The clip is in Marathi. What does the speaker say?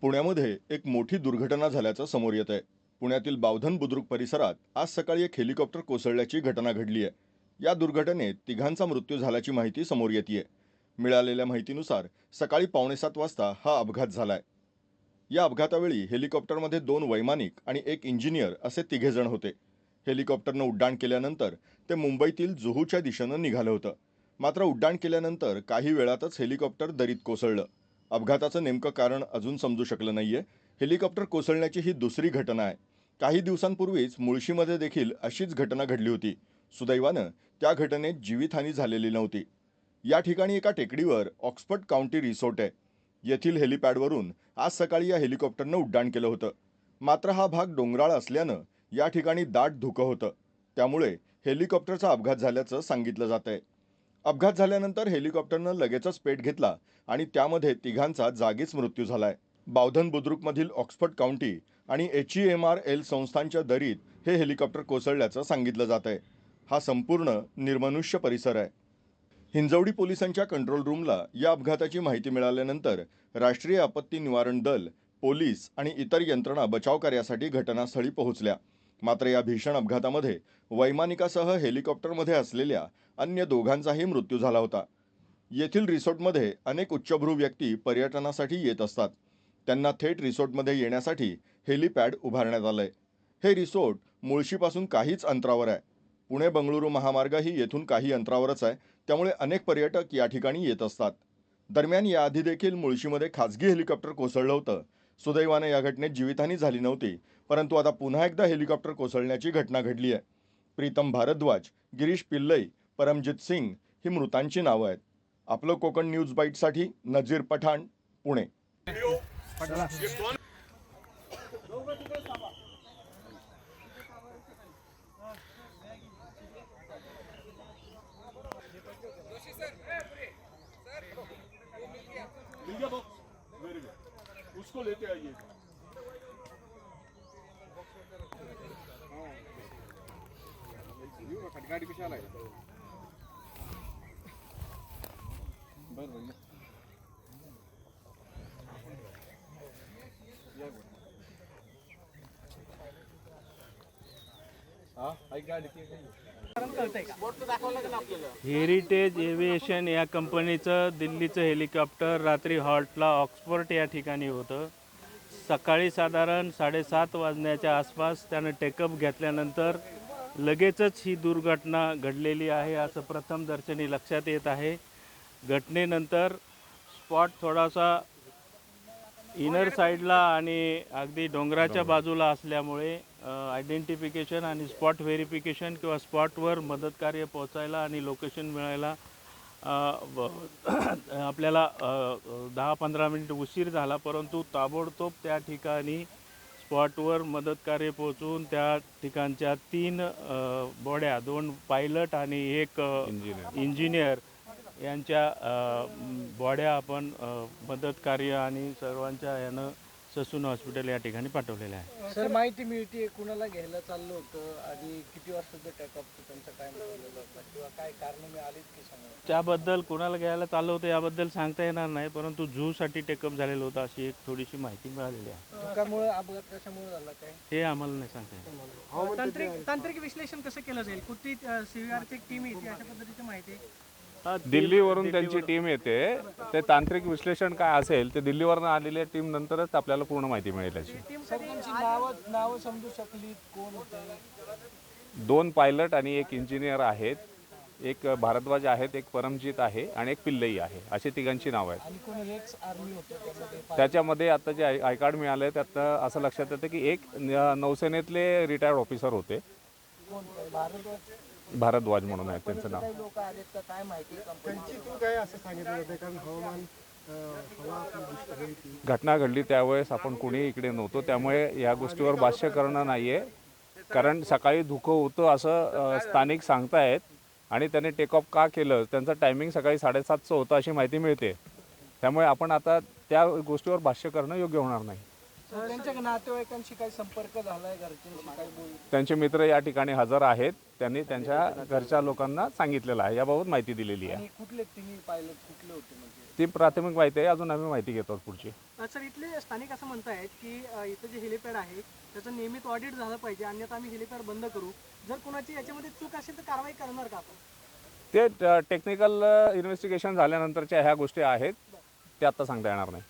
पुण्यामध्ये एक मोठी दुर्घटना झाल्याचं समोर येत आहे पुण्यातील बावधन बुद्रुक परिसरात आज सकाळी एक हेलिकॉप्टर कोसळल्याची घटना घडली आहे या दुर्घटनेत तिघांचा मृत्यू झाल्याची माहिती समोर येते मिळालेल्या माहितीनुसार सकाळी पावणेसात वाजता हा अपघात झालाय. या अपघातावेळी हेलिकॉप्टरमध्ये दोन वैमानिक आणि एक इंजिनियर असे तिघेजण होते. हेलिकॉप्टरनं उड्डाण केल्यानंतर ते मुंबईतील जुहूच्या दिशेनं निघालं होतं. मात्र उड्डाण केल्यानंतर काही वेळातच हेलिकॉप्टर दरीत कोसळलं. अपघाताचं नेमकं कारण अजून समजू शकलं नाही आहे हेलिकॉप्टर कोसळण्याची ही दुसरी घटना आहे. काही दिवसांपूर्वीच मुळशीमध्ये देखील अशीच घटना घडली होती. सुदैवानं त्या घटनेत जीवितहानी झालेली नव्हती. या ठिकाणी एका टेकडीवर ऑक्सफर्ड काउंटी रिसोर्ट आहे. येथील हेलिपॅडवरून आज सकाळी या हेलिकॉप्टरनं उड्डाण केलं होतं. मात्र हा भाग डोंगराळ असल्यानं या ठिकाणी दाट धुकं होतं. त्यामुळे हेलिकॉप्टरचा अपघात झाल्याचं सांगितलं जात आहे अपघात झाल्यानंतर हेलिकॉप्टरनं लगेचच पेट घेतला आणि त्यामध्ये तिघांचा जागीच मृत्यू झालाय. बावधन बुद्रुकमधील ऑक्सफर्ड काउंटी आणि H E M R L संस्थांच्या दरीत हे हेलिकॉप्टर कोसळल्याचं सांगितलं जात आहे हा संपूर्ण निर्मनुष्य परिसर आहे. हिंजवडी पोलिसांच्या कंट्रोल रूमला या अपघाताची माहिती मिळाल्यानंतर राष्ट्रीय आपत्ती निवारण दल पोलीस आणि इतर यंत्रणा बचाव कार्यासाठी घटनास्थळी पोहोचल्या. मात्र या भीषण अपघातामध्ये वैमानिकासह हेलिकॉप्टरमध्ये असलेल्या अन्य दोघांचाही मृत्यू झाला होता. येथील रिसॉर्टमध्ये अनेक उच्चभ्रू व्यक्ती पर्यटनासाठी येत असतात. त्यांना थेट रिसॉर्टमध्ये येण्यासाठी हेलिपॅड उभारण्यात आलंय. हे रिसॉर्ट मुळशीपासून काहीच अंतरावर आहे. पुणे बंगळुरू महामार्गही येथून काही अंतरावरच आहे. त्यामुळे अनेक पर्यटक या ठिकाणी येत असतात. दरम्यान याआधी देखील मुळशीमध्ये खाजगी हेलिकॉप्टर कोसळलं होतं. सुदैवाने या घटनेत जीवितहानी झाली नव्हती. परंतु आता पुन्हा एकदा हेलिकॉप्टर कोसळण्याची घटना घडली आहे. प्रीतम भारद्वाज गिरीश पिल्लई परमजित सिंग ही मृतांची नावं आहेत. आपलं कोकण न्यूज बाईटसाठी नजीर पठाण पुणे. उसको लेते आइए। गाड़ी कशी आला बर हेरिटेज एव्हिएशन या कंपनीचं दिल्लीचं हेलिकॉप्टर रात्री हॉल्टला ऑक्सफर्ड या ठिकाणी होतं. सकाळी साधारण साडेसात वाजण्याच्या आसपास त्यानं टेकअप घेतल्यानंतर लगेचच ही दुर्घटना घडलेली आहे असं प्रथम दर्शनी लक्षात येत आहे. घटनेनंतर स्पॉट थोडासा इनर साईडला आणि अगदी डोंगराच्या बाजूला असल्यामुळे आयडेंटिफिकेशन आणि स्पॉट व्हेरिफिकेशन किंवा स्पॉटवर मदत कार्य पोहोचायला आणि लोकेशन मिळायला आपल्याला दहा पंधरा मिनिट उशीर झाला परंतु ताबडतोब त्या ठिकाणी स्पॉटवर मदत कार्य पोहोचून त्या ठिकाणच्या तीन बॉड्या दोन पायलट आणि एक इंजिनियर यांच्या बॉड्या आपण मदत कार्य आणि सर्वांच्या यानं ससून हॉस्पिटल या ठिकाणी पाठवलेले आहे. सर माहिती मिळते कुणाला घ्यायला चाललं होतं? आणि किती वाजताचं त्याबद्दल कोणाला घ्यायला चाललं होतं याबद्दल सांगता येणार नाही परंतु झूसाठी टेकअप झालेलं होतं अशी एक थोडीशी माहिती मिळालेली आहे. हे आम्हाला नाही सांगता येणार. तांत्रिक तांत्रिक विश्लेषण कसं केलं जाईल? कुठली सीव्हीआरची टीम येते अशा पद्धतीची माहिती? हा, दिल्लीवरून त्यांची टीम येते. ते तांत्रिक विश्लेषण काय असेल ते दिल्लीवरून आलेल्या टीम नंतरच आपल्याला पूर्ण माहिती मिळेल याची दोन पायलट आणि एक इंजिनियर आहेत. एक भारद्वाज आहेत एक परमजित आहे आणि एक पिल्लई आहे. अशी तिघांची नावं आहेत. त्याच्यामध्ये आता जे आय कार्ड मिळाले त्यात असं लक्षात येतं की एक नौसेनेतले रिटायर्ड ऑफिसर होते. भारद्वाज म्हणून आहेत त्यांचं नाव. घटना घडली त्यावेळेस आपण कुणी इकडे नव्हतो. त्यामुळे या गोष्टीवर भाष्य करणं नाही आहे कारण सकाळी धुकं होतं असं स्थानिक सांगतायत आणि त्याने टेक ऑफ का केलं? त्यांचं टायमिंग सकाळी साडेसातचं होतं अशी माहिती मिळते. त्यामुळे आपण आता त्या गोष्टीवर भाष्य करणं योग्य होणार नाही. त्यांच्या नातेवाईकांशी काही संपर्क झालाय घरच्यांशी काही बोल? त्यांचे मित्र या ठिकाणी हजर आहेत. त्यांनी त्यांच्या घरच्या लोकांना सांगितलेलं आहे. याबाबत माहिती दिलेली आहे. आणि कुठले तिन्ही पायलट कुठले होते म्हणजे? ती प्राथमिक माहिती आहे. अजून आम्ही माहिती घेतो पुढची. सर इथले स्थानिक असं म्हणतायत की अ, इथं जे हेलिपॅड आहे त्याचं नियमित ऑडिट झालं पाहिजे. अन्यथा आम्ही हेलिपॅड बंद करू. जर कोणाची याच्यामध्ये चूक असेल तर कारवाई करणार का आपण? ते टेक्निकल इन्व्हेस्टिगेशन झाल्यानंतरच्या ह्या गोष्टी आहेत. ते आत्ता सांगता येणार नाही.